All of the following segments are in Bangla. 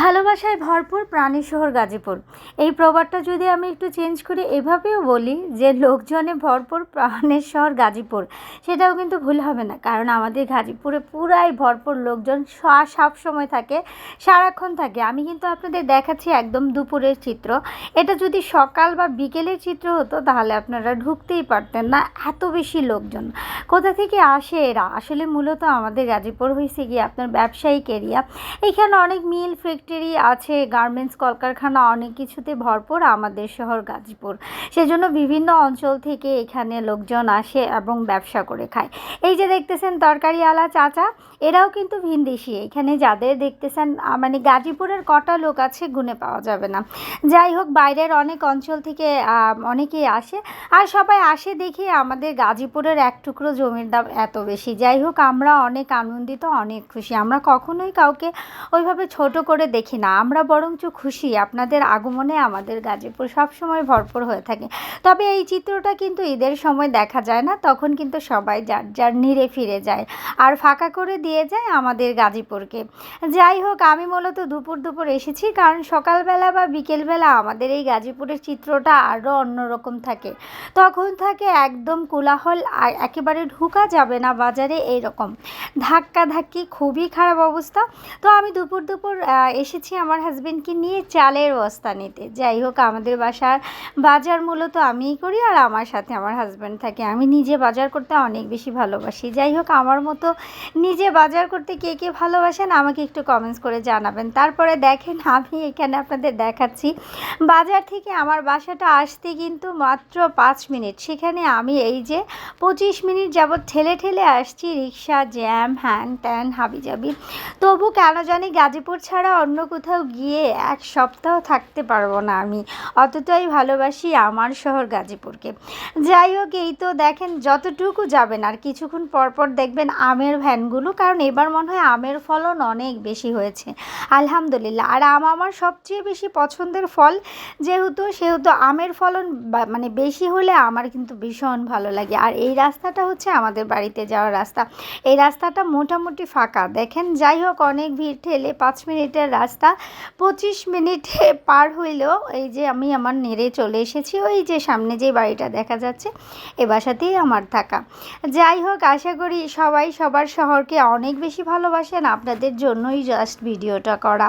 ভালোবাসায় ভরপুর প্রাণী শহর গাজীপুর। এই প্রবাদটা যদি আমি একটু চেঞ্জ করে, এভাবেও বলি যে লোকজনে ভরপুর প্রাণের শহর গাজীপুর। সেটাও কিন্তু ভুল হবে না, কারণ আমাদের গাজীপুরে পুরাই ভরপুর লোকজন সব সময় থাকে, সারাক্ষণ থাকে। আমি কিন্তু আপনাদের দেখাচ্ছি একদম দুপুরের চিত্র। এটা যদি সকাল বা বিকেলের চিত্র হতো, তাহলে আপনারা ঢুকতেই পারতেন না, এত বেশি লোকজন। কোথা থেকে আসে এরা? আসলে মূলত আমাদের গাজীপুর হয়েছে গিয়ে আপনার ব্যবসায়িক এরিয়া এখানে অনেক মিল ফ্যাক্টরি আছে গার্মেন্টস, কলকারখানা, অনেক কিছুতে ভরপুর আমাদের শহর গাজীপুর। সেজন্য বিভিন্ন অঞ্চল থেকে এখানে লোকজন আসে এবং ব্যবসা করে খায়। এই যে দেখতেছেন তরকারিওয়ালা চাচা, এরাও কিন্তু ভিনদেশি। এখানে যাদের দেখতেছেন মানে গাজীপুরের কটা লোক আছে গুনে পাওয়া যাবে না। যাই হোক, বাইরের অনেক অঞ্চল থেকে অনেকেই আসে। আর সবাই আসে দেখে আমাদের গাজীপুরের এক টুকরো জমির দাম এত বেশি। যাই হোক, আমরা অনেক আনন্দিত, অনেক খুশি। আমরা কখনোই কাউকে ওইভাবে ছোট করে দেখি না, আমরা বরঞ্চ খুশি, আপনাদের আগমনে আমাদের গাজীপুর সবসময় ভরপুর হয়ে থাকে। তবে এই চিত্রটা কিন্তু ঈদের সময় দেখা যায় না, তখন কিন্তু সবাই যার যার নিরে ফিরে যায় আর ফাঁকা করে দিয়ে যায় আমাদের গাজীপুরকে যাই হোক, আমি মূলত দুপুর দুপুর এসেছি কারণ সকালবেলা বা বিকেলবেলা আমাদের এই গাজীপুরের চিত্রটা আরও অন্যরকম থাকে। তখন থাকে একদম কোলাহল একেবারে ঢুকা যাবে না বাজারে এইরকম। ধাক্কা ধাক্কি খুবই খারাপ অবস্থা। তো আমি দুপুর দুপুর এসেছি আমার হাজব্যান্ডকে নিয়ে চালের বস্তা নিতে। যাই হোক, আমাদের বাসার বাজার মূলত আমিই করি আর আমার সাথে আমার হাজব্যান্ড থাকে। আমি নিজে বাজার করতে অনেক বেশি ভালোবাসি। যাই হোক, আমার মতো নিজে বাজার করতে কে কে ভালোবাসেন আমাকে একটু কমেন্টস করে জানাবেন। তারপরে দেখেন, আমি এখানে আপনাদের দেখাচ্ছি। বাজার থেকে আমার বাসাটা আসতে কিন্তু মাত্র পাঁচ মিনিট। সেখানে আমি এই যে পঁচিশ মিনিট যাবৎ ঠেলে ঠেলে আসছি, রিক্সা, জ্যাম, হ্যান ত্যান, হাবিজাবি। তবু কেন জানি গাজীপুর ছাড়া অন্য কোথাও গিয়ে এক সপ্তাহ থাকতে পারব না আমি। অতটাই ভালোবাসি আমার শহর গাজীপুরকে। যাই হোক, এই তো দেখেন যতটুকু যাবেন আর কিছুক্ষণ পর পর দেখবেন আমের ভ্যানগুলো, কারণ এবার মনে হয় আমের ফলন অনেক বেশি হয়েছে। আলহামদুলিল্লাহ। আর আম আমার সবচেয়ে বেশি পছন্দের ফল, যেহেতু, সেহেতু আমের ফলন মানে বেশি হলে আমার কিন্তু ভীষণ ভালো লাগে। আর এই রাস্তাটা হচ্ছে আমাদের বাড়িতে যাওয়ার রাস্তা। এই রাস্তাটা মোটামুটি ফাঁকা। দেখেন, যাই হোক, অনেক ভিড় ঠেলে পাঁচ মিনিটের রাস্তা পঁচিশ মিনিটে পার হইলেও এই যে আমি আমার নেড়ে চলে এসেছি, ওই যে সামনে যে বাড়িটা দেখা যাচ্ছে, এ বাসাতেই আমার থাকা। যাই হোক, আশা করি সবাই সবার শহরকে অনেক বেশি ভালোবাসেন, আপনাদের জন্যই জাস্ট ভিডিওটা করা।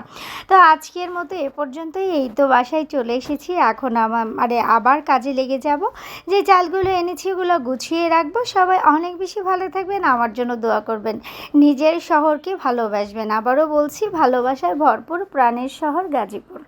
তো আজকের মতো এ পর্যন্তই, এই তো বাসায় চলে এসেছি। এখন আমার মানে আবার কাজে লেগে যাব। যে চালগুলো এনেছি ওগুলো গুছিয়ে রাখব। সবাই অনেক বেশি ভালো থাকবেন, আমার জন্য দোয়া করবেন। নিজের শহরকে ভালোবাসবেন। আবারও বলছি ভালোবাসায় ভরপুর প্রাণের শহর গাজীপুর।